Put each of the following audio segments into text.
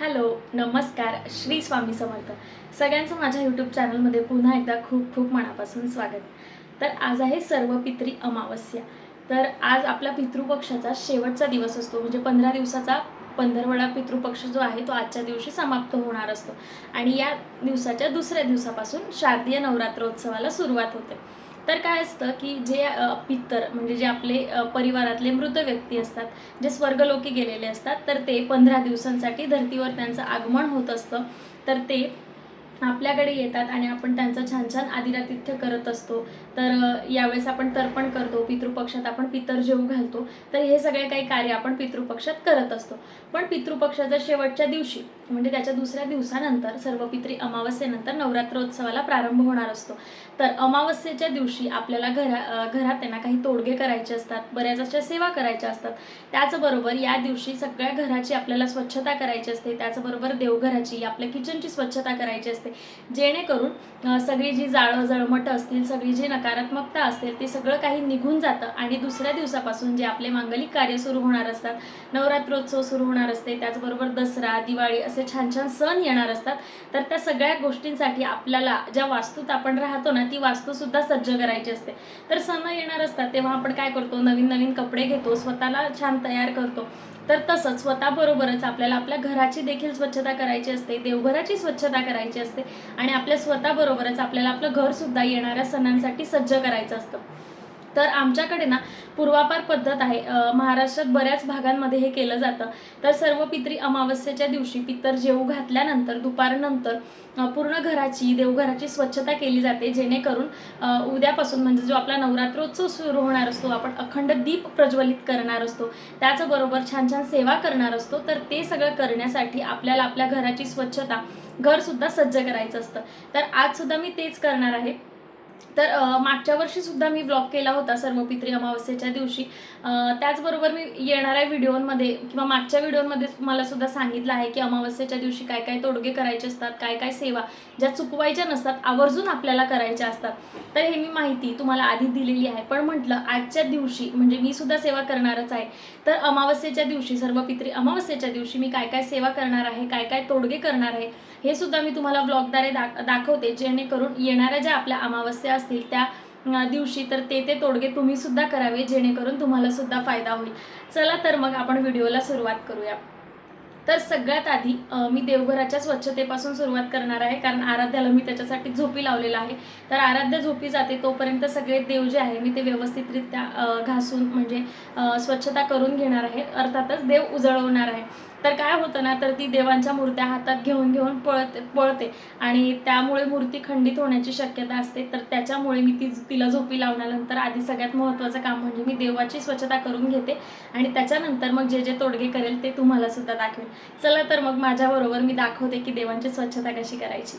Hello नमस्कार श्री स्वामी समर्थ. सगळ्यांचं माझ्या यूट्यूब चॅनलमध्ये पुन्हा एकदा खूप खूप मनापासून स्वागत. तर आज आहे सर्व पित्री अमावस्या. तर आज आपला पितृपक्षाचा शेवटचा दिवस असतो. म्हणजे पंधरा दिवसाचा पंधरवडा पितृपक्ष जो आहे तो आजच्या दिवशी समाप्त होणार असतो. आणि या दिवसाच्या दुसऱ्या दिवसापासून शारदीय नवरात्रोत्सवाला सुरुवात होते. तर काय असतं की जे पितर म्हणजे जे आपले परिवारातले मृत व्यक्ती असतात जे स्वर्गलोकी गेलेले असतात तर ते पंधरा दिवसांसाठी धर्तीवर त्यांचं आगमन होत असतं. तर ते आपल्याकडे येतात आणि आपण त्यांचं छान छान आदिरातिथ्य करत असतो. तर यावेळेस आपण तर्पण करतो पितृपक्षात आपण पितर जेवू घालतो. तर हे सगळे काही कार्य आपण पितृपक्षात करत असतो. पण पितृपक्षाच्या शेवटच्या दिवशी म्हणजे त्याच्या दुसऱ्या दिवसानंतर सर्व पित्री अमावस्येनंतर नवरात्रोत्सवाला प्रारंभ होणार असतो. तर अमावस्येच्या दिवशी आपल्याला घरा घरात त्यांना काही तोडगे करायचे असतात बऱ्याच अशा सेवा करायच्या असतात. त्याचबरोबर या दिवशी सगळ्या घराची आपल्याला स्वच्छता करायची असते. त्याचबरोबर देवघराची आपल्या किचनची स्वच्छता करायची असते. जेणेकरून सगळी जी जाळं जळमटं असतील सगळी जी नकारात्मकता असेल ते सगळं काही निघून जातं आणि दुसऱ्या दिवसापासून जे आपले मांगलिक कार्य सुरू होणार असतात नवरात्रोत्सव सुरू होणार असते. त्याचबरोबर दसरा दिवाळी असे छान छान सण येणार असतात. तर त्या सगळ्या गोष्टींसाठी आपल्याला ज्या वास्तूत आपण राहतो ना ती वास्तूसुद्धा सज्ज करायची असते. तर सण येणार असतात तेव्हा आपण काय करतो? नवीन नवीन कपडे घेतो स्वतःला छान तयार करतो. तर तसंच स्वतःबरोबरच आपल्याला आपल्या घराची देखील स्वच्छता करायची असते देवघराची स्वच्छता करायची असते आणि आपल्या स्वतःबरोबरच आपल्याला आपलं घरसुद्धा येणाऱ्या सणांसाठी सज्ज करायचं असतं. तर आमच्याकडे ना पूर्वापार पद्धत आहे. महाराष्ट्रात बऱ्याच भागांमध्ये हे केलं जातं. तर सर्व पितरी अमावस्येच्या दिवशी पितर जेवू घातल्यानंतर दुपारनंतर पूर्ण घराची देवघराची स्वच्छता केली जाते. जेणेकरून उद्यापासून म्हणजे जो आपला नवरात्रोत्सव सुरू होणार असतो आपण अखंड दीप प्रज्वलित करणार असतो. त्याचबरोबर छान छान सेवा करणार असतो. तर ते सगळं करण्यासाठी आपल्याला आपल्या घराची स्वच्छता घरसुद्धा सज्ज करायचं असतं. तर आजसुद्धा मी तेच करणार आहे. तर मागच्या वर्षीसुद्धा मी ब्लॉग केला होता सर्व पित्री अमावस्येच्या दिवशी. त्याचबरोबर मी येणाऱ्या व्हिडिओमध्ये किंवा मागच्या व्हिडिओमध्ये मला सुद्धा सांगितलं आहे की अमावस्येच्या दिवशी काय काय तोडगे करायचे असतात काय काय सेवा ज्या चुकवायच्या नसतात आवर्जून आपल्याला करायच्या असतात. तर हे मी माहिती तुम्हाला आधी दिलेली आहे. पण म्हटलं आजच्या दिवशी म्हणजे मी सुद्धा सेवा करणारच आहे. तर अमावस्येच्या दिवशी सर्वपित्री अमावस्येच्या दिवशी मी काय काय सेवा करणार आहे काय काय तोडगे करणार आहे हे सुद्धा मी तुम्हाला ब्लॉगद्वारे दाख दाखवते. जेणेकरून येणाऱ्या ज्या आपल्या अमावस्या असतील त्या दिवशी तर ते ते तोडगे तुम्ही सुद्धा करावे जेणेकरून तुम्हाला सुद्धा फायदा होईल. चला तर मग आपण व्हिडिओला सुरुवात करूया. तर सगळ्यात आधी मी देवघराच्या स्वच्छतेपासून सुरुवात करणार आहे कारण आराध्याला मी त्याच्यासाठी झोपी लावलेला आहे. तर आराध्य झोपी जाते तोपर्यंत सगळे देव जे आहे मी ते व्यवस्थितरित्या घासून म्हणजे स्वच्छता करून घेणार आहे. अर्थातच देव उजळवणार आहे. तर काय होतं ना तर ती देवांच्या मूर्त्या हातात घेऊन घेऊन पळते पळते. आणि त्यामुळे मूर्ती खंडित होण्याची शक्यता असते. तर त्याच्यामुळे मी ती तिला झोपी लावल्यानंतर आधी सगळ्यात महत्त्वाचं काम म्हणजे मी देवाची स्वच्छता करून घेते. आणि त्याच्यानंतर मग जे जे तोडगे करेल ते तुम्हाला सुद्धा दाखवेल चला तर मग माझ्याबरोबर मी दाखवते की देवांची स्वच्छता कशी करायची.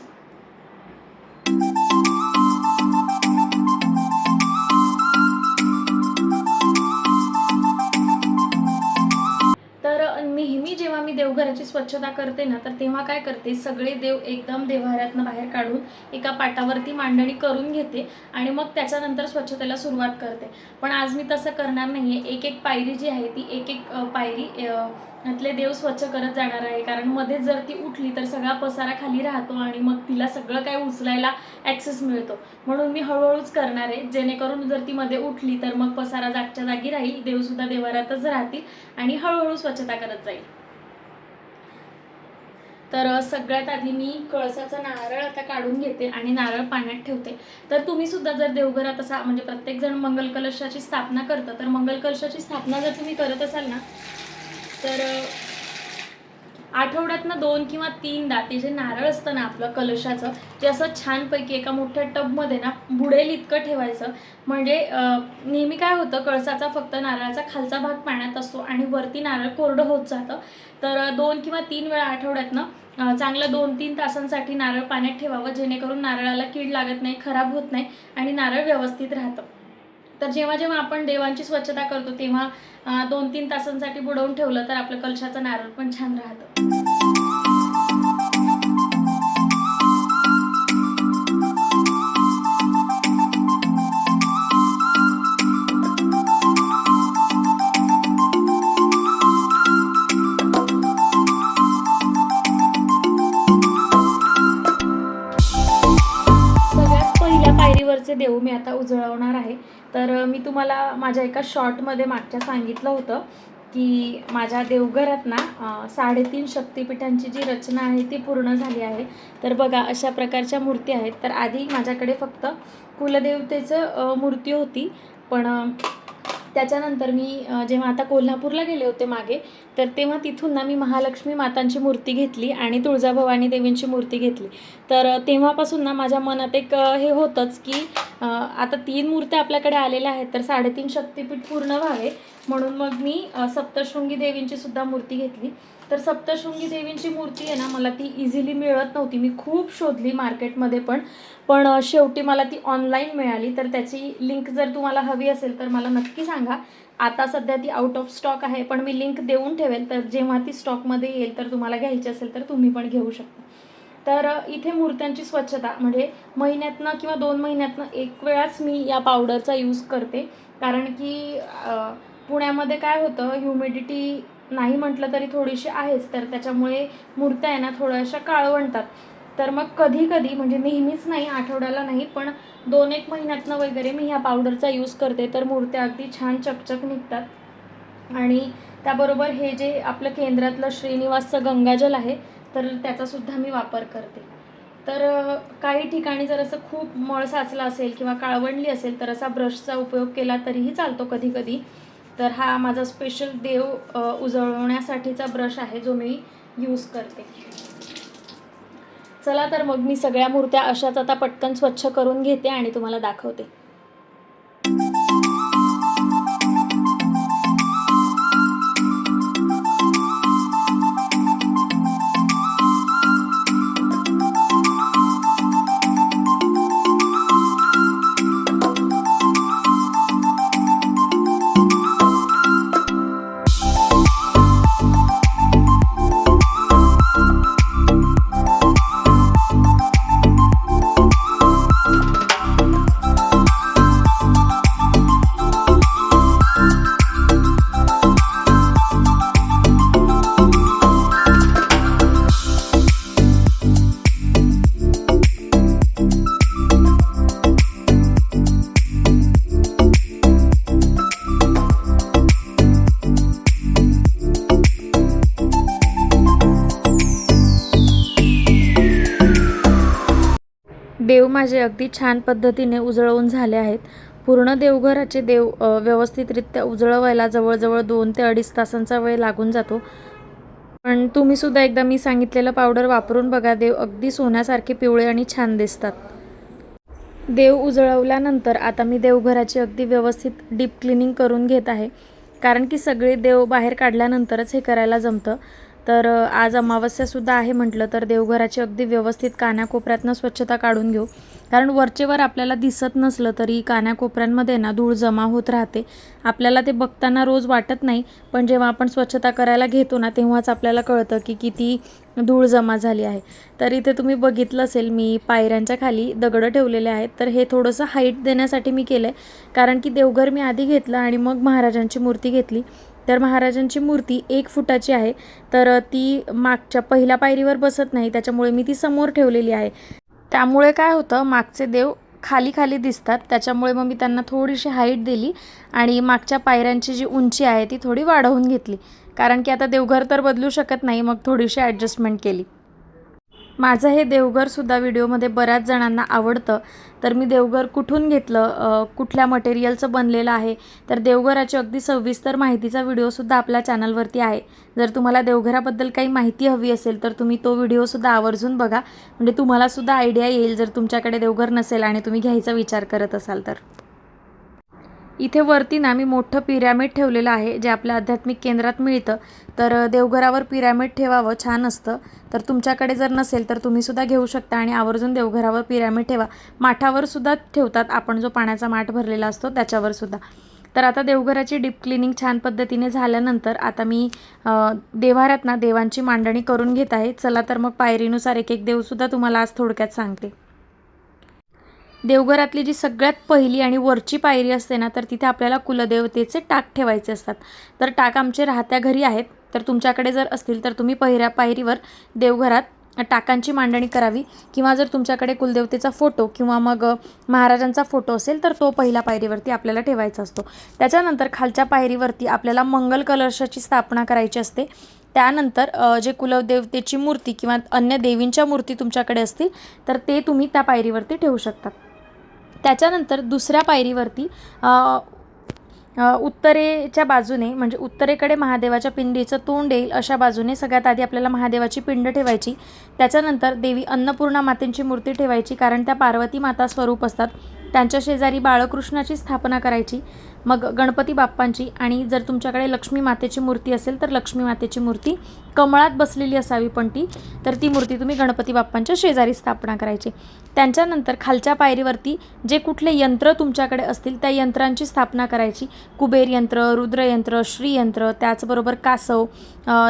तर नेहमी जेव्हा मी देवघराची स्वच्छता करते ना तर तेव्हा काय करते सगळे देव एकदम देवघरातनं बाहेर काढून एका पाटावरती मांडणी करून घेते आणि मग त्याच्यानंतर स्वच्छतेला सुरुवात करते. पण आज मी तसं करणार नाही आहे एक एक पायरी जी आहे ती एक एक पायरी अ, यातले देव स्वच्छ करत जाणार आहे. कारण मध्ये जर ती उठली तर सगळा पसारा खाली राहतो आणि मग तिला सगळं काय उचलायला ॲक्सेस मिळतो. म्हणून मी हळूहळूच करणार आहे. जेणेकरून जर ती मध्ये उठली तर मग पसारा जागच्या जागी राहील देवसुद्धा देवारातच राहतील आणि हळूहळू स्वच्छता करत जाईल. तर सगळ्यात आधी मी कळसाचा नारळ आता काढून घेते आणि नारळ पाण्यात ठेवते. तर तुम्ही सुद्धा जर देवघरात असा म्हणजे प्रत्येकजण मंगल कलशाची स्थापना करतं तर मंगल कलशाची स्थापना जर तुम्ही करत असाल ना तर आठवड्यातनं दोन किंवा तीनदा ते जे नारळ असतं ना आपलं कलशाचं ते असं छानपैकी एका मोठ्या टबमध्ये ना बुडेल इतकं ठेवायचं. म्हणजे नेहमी काय होतं कळसाचा फक्त नारळाचा खालचा भाग पाण्यात असतो आणि वरती नारळ कोरडं होत जातं. तर दोन किंवा तीन वेळा आठवड्यातनं चांगलं दोन तीन तासांसाठी नारळ पाण्यात ठेवावं जेणेकरून नारळाला कीड लागत नाही खराब होत नाही आणि नारळ व्यवस्थित राहतं. तर जेव्हा जेव्हा आपण देवांची स्वच्छता करतो तेव्हा दोन तीन तासांसाठी बुडवून ठेवलं तर आपलं कलशाचं नारळ पण छान राहतं. देवघराचे देव मी आता उजळवणार आहे. तर मी तुम्हाला माझ्या एका शॉर्टमध्ये मागच्या सांगितलं होतं की माझ्या देवघरात ना साडेतीन शक्तिपीठांची जी रचना आहे ती पूर्ण झाली आहे. तर बघा अशा प्रकारच्या मूर्ती आहेत. तर आधी माझ्याकडे फक्त कुलदेवतेचं मूर्ती होती. पण त्याच्यानंतर मी जेव्हा आता कोल्हापूरला गेले होते मागे तर तेव्हा तिथून ना मी महालक्ष्मी मातांची मूर्ती घेतली आणि तुळजाभवानी देवींची मूर्ती घेतली. तर तेव्हापासून ना माझ्या मनात एक हे होतंच की आता तीन मूर्त्या आपल्याकडे आलेल्या आहेत तर साडेतीन शक्तिपीठ पूर्ण व्हावे. म्हणून मग मी सप्तशृंगी देवींची सुद्धा मूर्ती घेतली. तर सप्तशृंगी देवींची मूर्ती आहे ना मला ती इझिली मिळत नव्हती. मी खूप शोधली मार्केटमध्ये पण. पण शेवटी मला ती ऑनलाईन मिळाली. तर त्याची लिंक जर तुम्हाला हवी असेल तर मला नक्की सांगा. आता सध्या ती आउट ऑफ स्टॉक आहे पण मी लिंक देऊन ठेवेल. तर जेव्हा ती स्टॉकमध्ये येईल तर तुम्हाला घ्यायची असेल तर तुम्ही पण घेऊ शकता. तर इथे मूर्त्यांची स्वच्छता म्हणजे महिन्यातनं किंवा दोन महिन्यातनं एक वेळाच मी या पावडरचा यूज करते. कारण की पुण्यामध्ये काय होतं ह्युमिडिटी नाही म्हटलं तरी थोडीशी आहेच. तर त्याच्यामुळे मूर्त्या आहे ना थोड्याशा काळवंटात तर मग कधी कधी म्हणजे नेहमीच नाही आठवड्याला नाही पण दोन एक महिन्यातनं वगैरे मी ह्या पावडरचा यूज करते. तर मूर्त्या अगदी छान चकचक निघतात. आणि त्याबरोबर हे जे आपलं केंद्रातलं श्रीनिवासचं गंगाजल आहे तर त्याचासुद्धा मी वापर करते. तर काही ठिकाणी जर असं खूप मळ साचला असेल किंवा काळवंडली असेल तर असा ब्रशचा उपयोग केला तरीही चालतो कधी कधी तर हा माझा स्पेशल देव उजळवण्यासाठीचा ब्रश आहे जो मी यूज करते. चला तर मग मी सगळ्या मूर्त्या अशाच आता पटकन स्वच्छ करून घेते आणि तुम्हाला दाखवते. माझे अगदी छान पद्धतीने उजळवून झाले आहेत. पूर्ण देवघराचे देव व्यवस्थितरित्या उजळवायला जवळजवळ दोन ते अडीच तासांचा वेळ लागून जातो. पण तुम्हीसुद्धा एकदा मी सांगितलेलं पावडर वापरून बघा देव अगदी सोन्यासारखे पिवळे आणि छान दिसतात. देव उजळवल्यानंतर आता मी देवघराची अगदी व्यवस्थित डीप क्लिनिंग करून घेत आहे. कारण की सगळे देव बाहेर काढल्यानंतरच हे करायला जमतं. तर आज अमावस्यासुद्धा आहे म्हटलं तर देवघराची अगदी व्यवस्थित कानाकोपऱ्यातनं स्वच्छता काढून घेऊ. कारण वरचेवर आपल्याला दिसत नसलं तरी कानाकोपऱ्यांमध्ये ना धूळ जमा होत राहते. आपल्याला ते बघताना रोज वाटत नाही पण जेव्हा आपण स्वच्छता करायला घेतो ना तेव्हाच आपल्याला कळतं की किती धूळ जमा झाली आहे. तर इथे तुम्ही बघितलं असेल मी पायऱ्यांच्या खाली दगडं ठेवलेले आहेत. तर हे थोडंसं हाईट देण्यासाठी मी केलं आहे कारण की देवघर मी आधी घेतलं आणि मग महाराजांची मूर्ती घेतली. तर महाराजांची मूर्ती एक फुटाची आहे. तर ती मागच्या पहिल्या पायरीवर बसत नाही त्याच्यामुळे मी ती समोर ठेवलेली आहे. त्यामुळे काय होतं मागचे देव खाली खाली दिसतात त्याच्यामुळे मग मी त्यांना थोडीशी हाईट दिली आणि मागच्या पायऱ्यांची जी उंची आहे ती थोडी वाढवून घेतली. कारण की आता देवघर तर बदलू शकत नाही मग थोडीशी ॲडजस्टमेंट केली. माझं हे देवघरसुद्धा व्हिडिओमध्ये बऱ्याच जणांना आवडतं. तर मी देवघर कुठून घेतलं कुठल्या मटेरियलचं बनलेलं आहे तर देवघराची अगदी सविस्तर माहितीचा व्हिडिओसुद्धा आपल्या चॅनलवरती आहे. जर तुम्हाला देवघराबद्दल काही माहिती हवी असेल तर तुम्ही तो व्हिडिओसुद्धा आवर्जून बघा. म्हणजे तुम्हालासुद्धा आयडिया येईल जर तुमच्याकडे देवघर नसेल आणि तुम्ही घ्यायचा विचार करत असाल तर. इथे वरती ना मी मोठं पिरॅमिड ठेवलेलं आहे जे आपल्या आध्यात्मिक केंद्रात मिळतं. तर देवघरावर पिरॅमिड ठेवावं छान असतं. तर तुमच्याकडे जर नसेल तर तुम्ही सुद्धा घेऊ शकता आणि आवर्जून देवघरावर पिरॅमिड ठेवा. माठावर सुद्धा ठेवतात आपण जो पाण्याचा माठ भरलेला असतो त्याच्यावर सुद्धा. तर आता देवघराची डीप क्लिनिंग छान पद्धतीने झाल्यानंतर आता मी देवाऱ्यात ना देवांची मांडणी करून घेत आहे. चला तर मग पायरीनुसार एक एक देवसुद्धा तुम्हाला आज थोडक्यात सांगते. देवघरातली जी सगळ्यात पहिली आणि वरची पायरी असते ना तर तिथे आपल्याला कुलदेवतेचे टाक ठेवायचे असतात. तर टाक आमचे राहत्या घरी आहेत. तर तुमच्याकडे जर असतील तर तुम्ही पहिऱ्या पायरीवर देवघरात टाकांची मांडणी करावी. किंवा जर तुमच्याकडे कुलदेवतेचा फोटो किंवा मग महाराजांचा फोटो असेल तर तो पहिल्या पायरीवरती आपल्याला ठेवायचा असतो. त्याच्यानंतर खालच्या पायरीवरती आपल्याला मंगल कलशाची स्थापना करायची असते. त्यानंतर जे कुलदेवतेची मूर्ती किंवा अन्य देवींच्या मूर्ती तुमच्याकडे असतील तर ते तुम्ही त्या पायरीवरती ठेवू शकतात त्याच्यानंतर दुसऱ्या पायरीवरती उत्तरेच्या बाजूने म्हणजे उत्तरेकडे महादेवाच्या पिंडीचं तोंड येईल अशा बाजूने सगळ्यात आधी आपल्याला महादेवाची पिंड ठेवायची. त्याच्यानंतर देवी अन्नपूर्णा मातेंची मूर्ती ठेवायची कारण त्या पार्वती माता स्वरूप असतात. त्यांच्या शेजारी बाळकृष्णाची स्थापना करायची मग गणपती बाप्पांची आणि जर तुमच्याकडे लक्ष्मी मातेची मूर्ती असेल तर लक्ष्मी मातेची मूर्ती कमळात बसलेली असावी पण ती तर ती मूर्ती तुम्ही गणपती बाप्पांच्या शेजारी स्थापना करायची. त्यांच्यानंतर खालच्या पायरीवरती जे कुठले यंत्र तुमच्याकडे असतील त्या यंत्रांची स्थापना करायची. कुबेर यंत्र रुद्रयंत्र श्रीयंत्र त्याचबरोबर कासव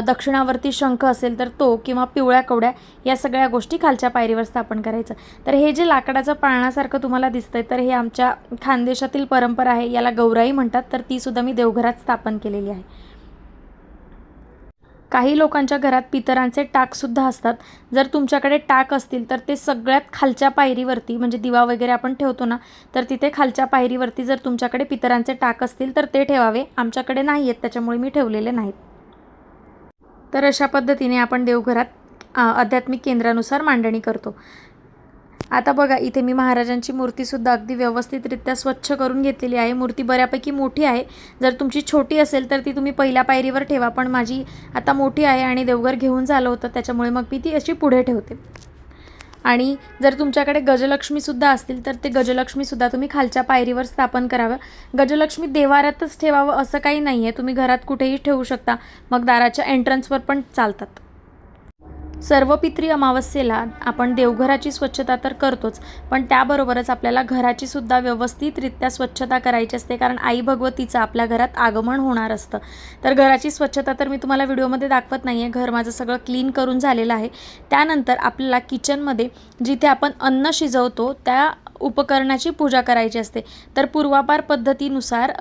दक्षिणावरती शंख असेल तर तो किंवा पिवळ्या कवड्या या सगळ्या गोष्टी खालच्या पायरीवर स्थापन करायचं. तर हे जे लाकडाचं पाळण्यासारखं तुम्हाला दिसतंय तर हे आमच्या खानदेशातील परंपरा आहे याला गौराई म्हणतात तर ती सुद्धा मी देवघरात स्थापन केलेली आहे. काही लोकांच्या घरात पितरांचे टाकसुद्धा असतात. जर तुमच्याकडे टाक असतील तर ते सगळ्यात खालच्या पायरीवरती म्हणजे दिवा वगैरे आपण ठेवतो ना तर तिथे खालच्या पायरीवरती जर तुमच्याकडे पितरांचे टाक असतील तर ते ठेवावे. आमच्याकडे नाही आहेत त्याच्यामुळे मी ठेवलेले नाहीत. तर अशा पद्धतीने आपण देवघरात आध्यात्मिक केंद्रानुसार मांडणी करतो. आता बघा इथे मी महाराजांची मूर्तीसुद्धा अगदी व्यवस्थितरित्या स्वच्छ करून घेतलेली आहे. मूर्ती बऱ्यापैकी मोठी आहे. जर तुमची छोटी असेल तर ती तुम्ही पहिल्या पायरीवर ठेवा पण माझी आता मोठी आहे आणि देवघर घेऊन झालं होतं त्याच्यामुळे मग मी ती अशी पुढे ठेवते. आणि जर तुमच्याकडे गजलक्ष्मीसुद्धा असतील तर ते गजलक्ष्मीसुद्धा तुम्ही खालच्या पायरीवर स्थापन करावं. गजलक्ष्मी देवारातच ठेवावं असं काही नाही आहे तुम्ही घरात कुठेही ठेवू शकता. मग दाराच्या एंट्रन्सवर पण चालतात. सर्व पित्री अमावस्येला आपण देवघराची स्वच्छता तर करतोच पण त्याबरोबरच आपल्याला घराची सुद्धा व्यवस्थितरित्या स्वच्छता करायची असते कारण आई भगवतीचं आपल्या घरात आगमन होणार असतं. तर घराची स्वच्छता तर मी तुम्हाला व्हिडिओमध्ये दाखवत नाही आहे घर माझं सगळं क्लीन करून झालेलं आहे. त्यानंतर आपल्याला किचनमध्ये जिथे आपण अन्न शिजवतो त्या उपकरणाची पूजा करायची असते. तर पूर्वापार पद्धतीनुसार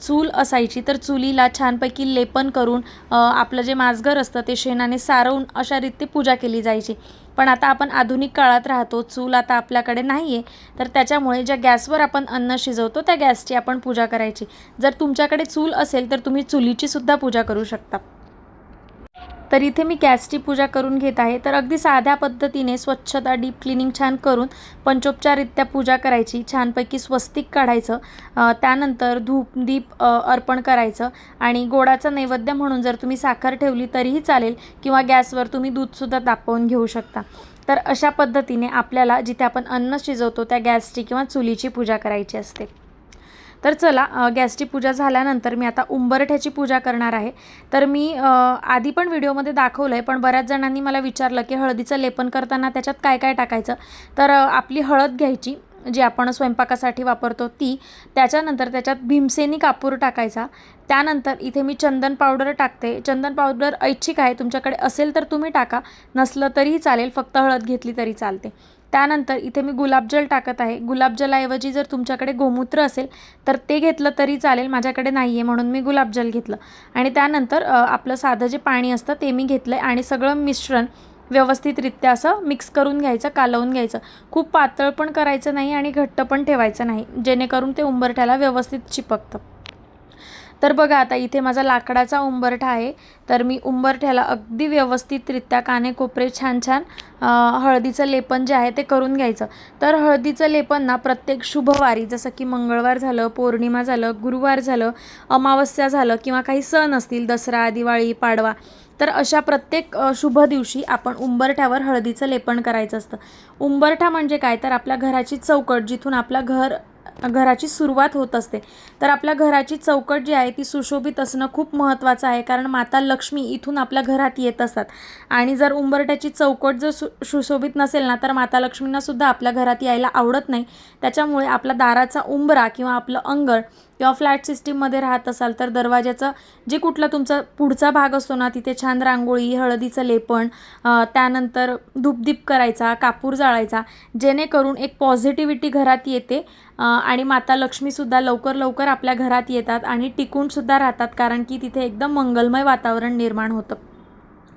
चूल असायची. तर चुलीला छानपैकी लेपन करून आपलं जे माजघर असतं ते शेणाने सारवून अशा रीती पूजा केली जायची. पण आता आपण आधुनिक काळात राहतो चूल आता आपल्याकडे नाही आहे तर त्याच्यामुळे ज्या गॅसवर आपण अन्न शिजवतो त्या गॅसची आपण पूजा करायची. जर तुमच्याकडे चूल असेल तर तुम्ही चुलीचीसुद्धा पूजा करू शकता. तर इथे मी गॅसची पूजा करून घेत आहे. तर अगदी साध्या पद्धतीने स्वच्छता डीप क्लिनिंग छान करून पंचोपचाररित्या पूजा करायची. छानपैकी स्वस्तिक काढायचं. त्यानंतर धूप दीप अर्पण करायचं. आणि गोडाचं नैवेद्य म्हणून जर तुम्ही साखर ठेवली तरीही चालेल किंवा गॅसवर तुम्ही दूधसुद्धा तापवून घेऊ शकता. तर अशा पद्धतीने आपल्याला जिथे आपण अन्न शिजवतो त्या गॅसची किंवा चुलीची पूजा करायची असते. तर चला गॅसची पूजा झाल्यानंतर मी आता उंबरठ्याची पूजा करणार आहे. तर मी आधी पण व्हिडिओमध्ये दाखवलं आहे पण बऱ्याच जणांनी मला विचारलं की हळदीचं लेपन करताना त्याच्यात काय काय टाकायचं? तर आपली हळद घ्यायची जी आपण स्वयंपाकासाठी वापरतो ती त्याच्यानंतर त्याच्यात भीमसेनी कापूर टाकायचा. त्यानंतर इथे मी चंदन पावडर टाकते. चंदन पावडर ऐच्छिक आहे तुमच्याकडे असेल तर तुम्ही टाका. नसलं तरीही चालेल फक्त हळद घेतली तरी चालते. त्यानंतर इथे मी गुलाबजल टाकत आहे. गुलाबजलाऐवजी जर तुमच्याकडे गोमूत्र असेल तर ते घेतलं तरी चालेल. माझ्याकडे नाही आहे म्हणून मी गुलाबजल घेतलं. आणि त्यानंतर आपलं साधं जे पाणी असतं ते मी घेतलं आहे आणि सगळं मिश्रण व्यवस्थितरित्या असं मिक्स करून घ्यायचं कालवून घ्यायचं. खूप पातळ पण करायचं नाही आणि घट्ट पण ठेवायचं नाही. जेणेकरून ते उंबरठ्याला व्यवस्थित चिपकतं. तर बघा आता इथे माझा लाकडाचा उंबरठा आहे. तर मी उंबरठ्याला अगदी व्यवस्थितरित्या काने कोपरे छान छान हळदीचं लेपन जे आहे ते करून घ्यायचं. तर हळदीचं लेपन ना प्रत्येक शुभवारी जसं की मंगळवार झालं पौर्णिमा झालं गुरुवार झालं अमावस्या झालं किंवा काही सण असतील दसरा दिवाळी पाडवा तर अशा प्रत्येक शुभ दिवशी आपण उंबरठ्यावर हळदीचं लेपन करायचं असतं. उंबरठा म्हणजे काय? तर आपल्या घराची चौकट जिथून आपलं घर घराची सुरुवात होत असते. तर आपल्या घराची चौकट जी आहे ती सुशोभित असणं खूप महत्त्वाचं आहे कारण माता लक्ष्मी इथून आपल्या घरात येत असतात. आणि जर उंबरट्याची चौकट जर सु सुशोभित नसेल ना तर माता लक्ष्मींनासुद्धा आपल्या घरात यायला आवडत नाही. त्याच्यामुळे आपला दाराचा उंबरा किंवा आपलं अंगण किंवा फ्लॅट सिस्टीममध्ये राहत असाल तर दरवाजाचं जे कुठला तुमचा पुढचा भाग असतो ना तिथे छान रांगोळी हळदीचं लेपण त्यानंतर धूपदीप करायचा कापूर जाळायचा जेणेकरून एक पॉझिटिव्हिटी घरात येते. आणि माता लक्ष्मीसुद्धा लवकर लवकर आपल्या घरात येतात आणि टिकूनसुद्धा राहतात कारण की तिथे एकदम मंगलमय वातावरण निर्माण होतं.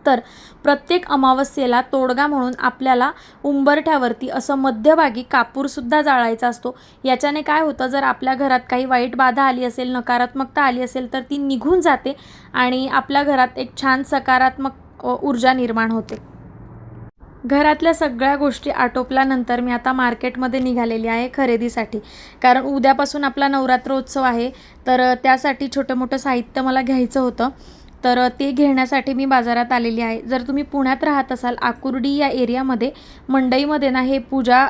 तर प्रत्येक अमावस्येला तोडगा म्हणून आपल्याला उंबरठ्यावरती असं मध्यभागी कापूरसुद्धा जाळायचा असतो. याच्याने काय होतं जर आपल्या घरात काही वाईट बाधा आली असेल नकारात्मकता आली असेल तर ती निघून जाते आणि आपल्या घरात एक छान सकारात्मक ऊर्जा निर्माण होते. घरातल्या सगळ्या गोष्टी आटोपल्यानंतर मी आता मार्केटमध्ये निघालेली आहे खरेदीसाठी. कारण उद्यापासून आपला नवरात्रोत्सव आहे तर त्यासाठी छोटं मोठं साहित्य मला घ्यायचं होतं. तर ते घेण्यासाठी मी बाजारात आलेली आहे. जर तुम्ही पुण्यात राहत असाल आकुर्डी या एरियामध्ये मंडईमध्ये ना हे पूजा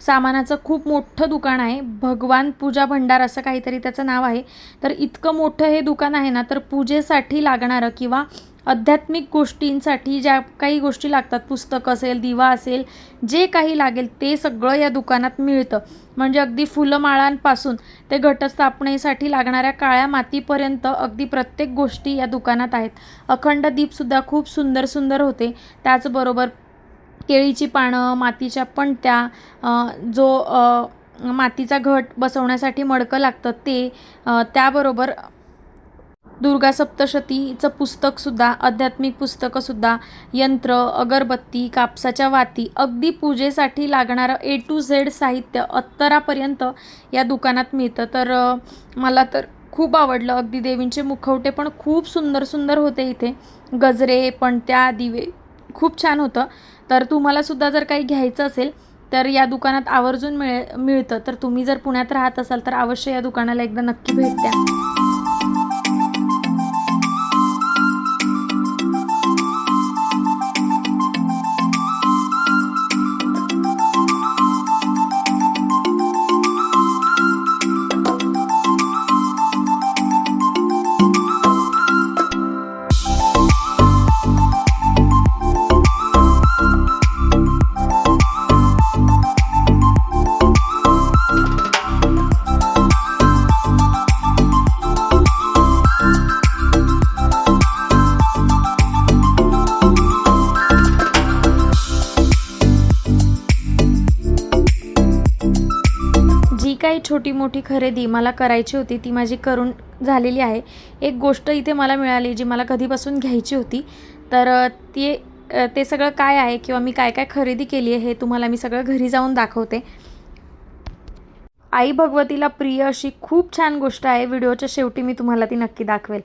सामानाचं खूप मोठं दुकान आहे. भगवान पूजा भंडार असं काहीतरी त्याचं नाव आहे. तर इतकं मोठं हे दुकान आहे ना तर पूजेसाठी लागणारं किंवा आध्यात्मिक गोष्टींसाठी ज्या काही गोष्टी लागतात पुस्तक असेल दिवा असेल जे काही लागेल ते सगळं या दुकानात मिळतं. म्हणजे अगदी फुलमाळांपासून ते घटस्थापनेसाठी लागणाऱ्या काळ्या मातीपर्यंत अगदी प्रत्येक गोष्टी या दुकानात आहेत. अखंड दीपसुद्धा खूप सुंदर सुंदर होते. त्याचबरोबर केळीची पानं मातीच्या पणत्या जो मातीचा घट बसवण्यासाठी मडकं लागतं ते त्याबरोबर दुर्गा सप्तशतीचं पुस्तकसुद्धा आध्यात्मिक पुस्तकंसुद्धा यंत्र अगरबत्ती कापसाच्या वाती अगदी पूजेसाठी लागणारं ए टू झेड साहित्य अत्तरापर्यंत या दुकानात मिळतं. तर मला तर खूप आवडलं. अगदी देवींचे मुखवटे पण खूप सुंदर सुंदर होते इथे. गजरे पणत्या दिवे खूप छान होतं. तर तुम्हालासुद्धा जर काही घ्यायचं असेल तर या दुकानात आवर्जून मिळे मिळतं. तर तुम्ही जर पुण्यात राहत असाल तर अवश्य या दुकानाला एकदा नक्की भेट द्या. छोटी मोठी खरेदी मला करायची होती ती माझी करून झालेली आहे. एक गोष्ट इथे मला मिळाली जी मला कधीपासून घ्यायची होती. तर ती ते सगळं काय आहे किंवा मी काय काय खरेदी केली आहे हे तुम्हाला मी सगळं घरी जाऊन दाखवते. आई भगवतीला प्रिय अशी खूप छान गोष्ट आहे. व्हिडिओच्या शेवटी मी तुम्हाला ती नक्की दाखवेल.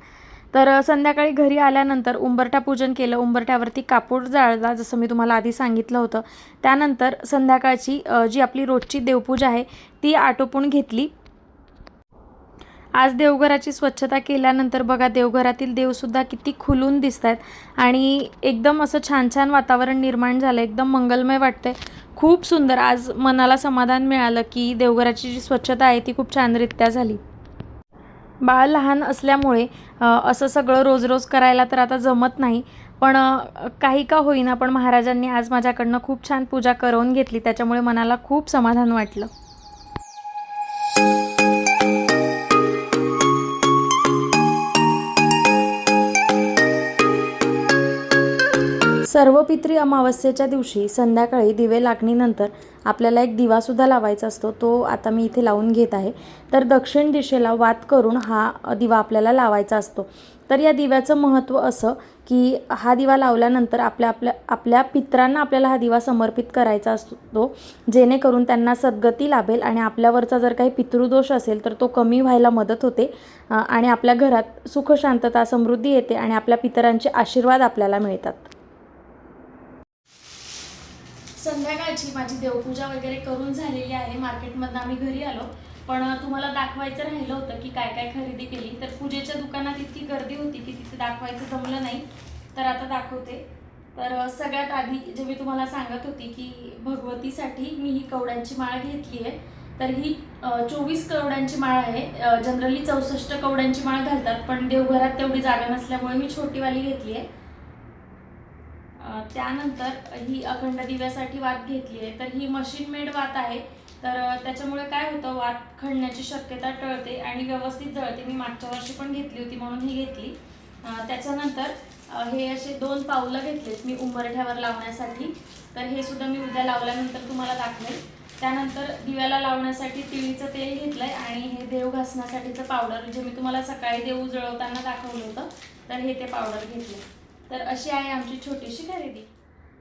तर संध्याकाळी घरी आल्यानंतर उंबरठा पूजन केलं. उंबरठ्यावरती कापूर जाळला जसं मी तुम्हाला आधी सांगितलं होतं. त्यानंतर संध्याकाळची जी आपली रोजची देवपूजा आहे ती आटोपून घेतली. आज देवघराची स्वच्छता केल्यानंतर बघा देवघरातील देवसुद्धा किती खुलून दिसत आहेत आणि एकदम असं छान छान वातावरण निर्माण झालं. एकदम मंगलमय वाटतंय. खूप सुंदर आज मनाला समाधान मिळालं की देवघराची जी स्वच्छता आहे ती खूप छानरित्या झाली. बाळ लहान असल्यामुळे असं सगळं रोज रोज करायला तर आता जमत नाही. पण काही का होईना पण महाराजांनी आज माझ्याकडनं खूप छान पूजा करवून घेतली. त्याच्यामुळे मनाला खूप समाधान वाटलं. सर्व पित्री अमावस्येच्या दिवशी संध्याकाळी दिवे लागणीनंतर आपल्याला एक दिवासुद्धा लावायचा असतो. तो आता मी इथे लावून घेत आहे. तर दक्षिण दिशेला वात करून हा दिवा आपल्याला लावायचा असतो. तर या दिव्याचं महत्त्व असं की हा दिवा लावल्यानंतर आपल्या आपल्या आपल्या पित्रांना आपल्याला हा दिवा समर्पित करायचा असतो. जेणेकरून त्यांना सद्गती लाभेल आणि आपल्यावरचा जर काही पितृदोष असेल तर तो कमी व्हायला मदत होते. आणि आपल्या घरात सुख शांतता समृद्धी येते आणि आपल्या पितरांचे आशीर्वाद आपल्याला मिळतात. संध्याकाळची माझी देवपूजा वगैरे करून झालेली आहे. मार्केटमधनं आम्ही घरी आलो. पण तुम्हाला दाखवायचं राहिलं होतं की काय काय खरेदी केली. तर पूजेच्या दुकानात इतकी गर्दी होती की तिथे दाखवायचं जमलं नाही. तर आता दाखवते. तर सगळ्यात आधी जे मी तुम्हाला सांगत होती की भगवतीसाठी मी ही कवड्यांची माळ घेतली आहे. तर ही चोवीस कवड्यांची माळ आहे. जनरली चौसष्ट कवड्यांची माळ घालतात. पण देवघरात तेवढी जागा नसल्यामुळे मी छोटीवाली घेतली आहे. त्यानंतर ही अखंड दिव्यासाठी वात घेतली आहे. तर ही मशीन मेड वात आहे. तर त्याच्यामुळे काय होतं वात खणण्याची शक्यता टळते आणि व्यवस्थित जळते. मी मागच्या वर्षी पण घेतली होती म्हणून ही घेतली. त्याच्यानंतर हे असे दोन पावलं घेतलेत मी उंबरठ्यावर लावण्यासाठी. तर हे सुद्धा मी उद्या लावल्यानंतर तुम्हाला दाखवेल त्यानंतर दिव्याला लावण्यासाठी तिळीचं तेल आहे आणि हे देव घासण्यासाठीचं पावडर जे मी तुम्हाला सकाळी देव जळवताना दाखवलं होतं तर हे ते पावडर घेतलं तर अशी आहे आमची छोटीशी खरेदी.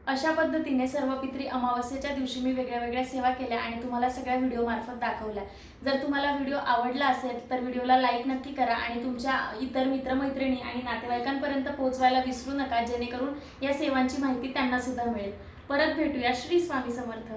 अशा पद्धतीने सर्व पित्री अमावस्येच्या दिवशी मी वेगळ्या वेगळ्या सेवा केल्या आणि तुम्हाला सगळ्या व्हिडिओमार्फत दाखवल्या. जर तुम्हाला व्हिडिओ आवडला असेल तर व्हिडिओला लाईक नक्की करा आणि तुमच्या इतर मित्रमैत्रिणी आणि नातेवाईकांपर्यंत पोहोचवायला विसरू नका जेणेकरून या सेवांची माहिती त्यांनासुद्धा मिळेल. परत भेटूया श्री स्वामी समर्थ.